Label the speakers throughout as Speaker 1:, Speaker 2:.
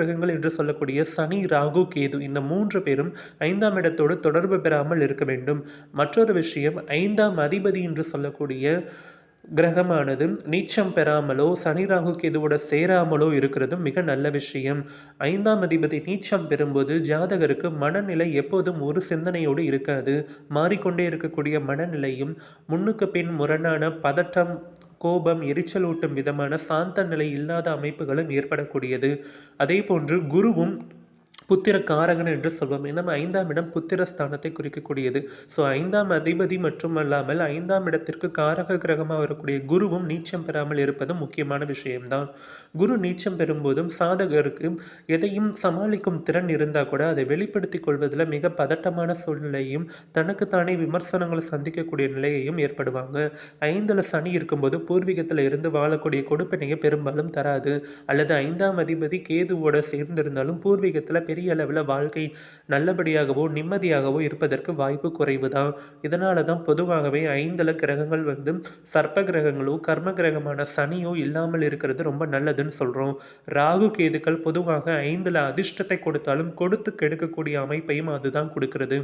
Speaker 1: கிரகங்கள் என்று சொல்லக்கூடிய சனி ராகு கேது இந்த மூன்று பேரும் ஐந்தாம் இடத்தோடு தொடர்பு பெறாமல் இருக்க வேண்டும். மற்றொரு விஷயம் ஐந்தாம் அதிபதி என்று சொல்லக்கூடிய கிரகமானது நீச்சம் பெறாமலோ சனி ராகு கேதுவோட சேராமலோ இருக்கிறது மிக நல்ல விஷயம். ஐந்தாம் அதிபதி நீச்சம் பெறும்போது ஜாதகருக்கு மனநிலை எப்போதும் ஒரு சிந்தனையோடு இருக்காது. மாறிக்கொண்டே இருக்கக்கூடிய மனநிலையும் முன்னுக்கு பின் முரணான பதட்டம் கோபம் எரிச்சலூட்டும் விதமான சாந்த நிலை இல்லாத அமைப்புகளும் ஏற்படக்கூடியது. அதே போன்று குருவும் புத்திர காரகன் என்று சொல்வோம். நம்ம ஐந்தாம் இடம் புத்திர ஸ்தானத்தை குறிக்கக்கூடியது. ஸோ ஐந்தாம் அதிபதி மட்டுமல்லாமல் ஐந்தாம் இடத்திற்கு காரக கிரகமாக வரக்கூடிய குருவும் நீச்சம் பெறாமல் இருப்பதும் முக்கியமான விஷயம்தான். குரு நீச்சம் பெறும்போதும் சாதகருக்கு எதையும் சமாளிக்கும் திறன் இருந்தால் கூட அதை வெளிப்படுத்தி கொள்வதில் மிக பதட்டமான சூழ்நிலையும் தனக்குத்தானே விமர்சனங்களை சந்திக்கக்கூடிய நிலையையும் ஏற்படுவாங்க. ஐந்தில் சனி இருக்கும்போது பூர்வீகத்தில் இருந்து வாழக்கூடிய கொடுப்பினையை பெரும்பாலும் தராது. அல்லது ஐந்தாம் அதிபதி கேதுவோட சேர்ந்திருந்தாலும் பூர்வீகத்தில் பெரிய பெரிய அளவில் வாழ்க்கை நல்லபடியாகவோ நிம்மதியாகவோ இருப்பதற்கு வாய்ப்பு குறைவு தான் இதனால தான் பொதுவாகவே ஐந்தில் கிரகங்கள் வந்து சர்ப்ப கிரகங்களோ கர்ம கிரகமான சனியோ இல்லாமல் இருக்கிறது ரொம்ப நல்லதுன்னு சொல்கிறோம் ராகு கேதுக்கள் பொதுவாக ஐந்தில் அதிர்ஷ்டத்தை கொடுத்தாலும் கொடுத்து கெடுக்கக்கூடிய அமைப்பையும் அதுதான் கொடுக்கிறது.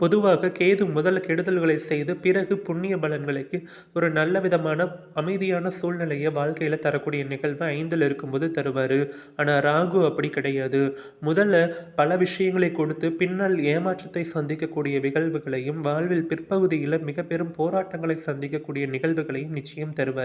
Speaker 1: பொதுவாக கேது முதல் கெடுதல்களை செய்து பிறகு புண்ணிய பலன்களுக்கு ஒரு நல்ல விதமான அமைதியான சூழ்நிலையை வாழ்க்கையில் தரக்கூடிய நிகழ்வு ஐந்தில் இருக்கும்போது தருவார். ஆனால் ராகு அப்படி கிடையாது. முதல்ல பல விஷயங்களை கொடுத்து பின்னால் ஏமாற்றத்தை சந்திக்கக்கூடிய நிகழ்வுகளையும் வாழ்வில் பிற்பகுதியில் மிக பெரும் போராட்டங்களை சந்திக்கக்கூடிய நிகழ்வுகளையும் நிச்சயம் தருவார்.